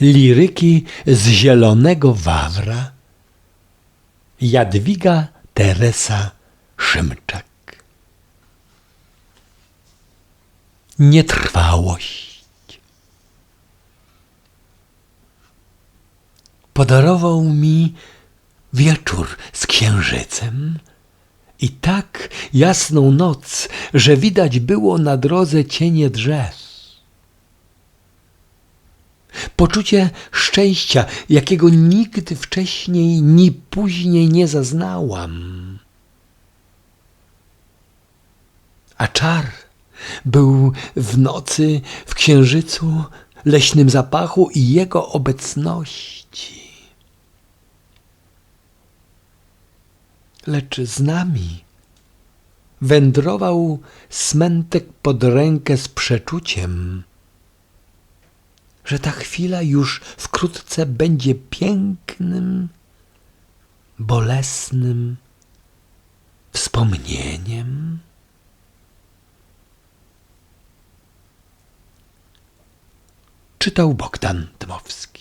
Liryki z Zielonego Wawra. Jadwiga Teresa Szymczak. Nietrwałość. Podarował mi wieczór z księżycem i tak jasną noc, że widać było na drodze cienie drzew. Poczucie szczęścia, jakiego nigdy wcześniej ni później nie zaznałam. A czar był w nocy, w księżycu, leśnym zapachu i jego obecności. Lecz z nami wędrował smętek pod rękę z przeczuciem, że ta chwila już wkrótce będzie pięknym, bolesnym wspomnieniem. Czytał Bogdan Dmowski.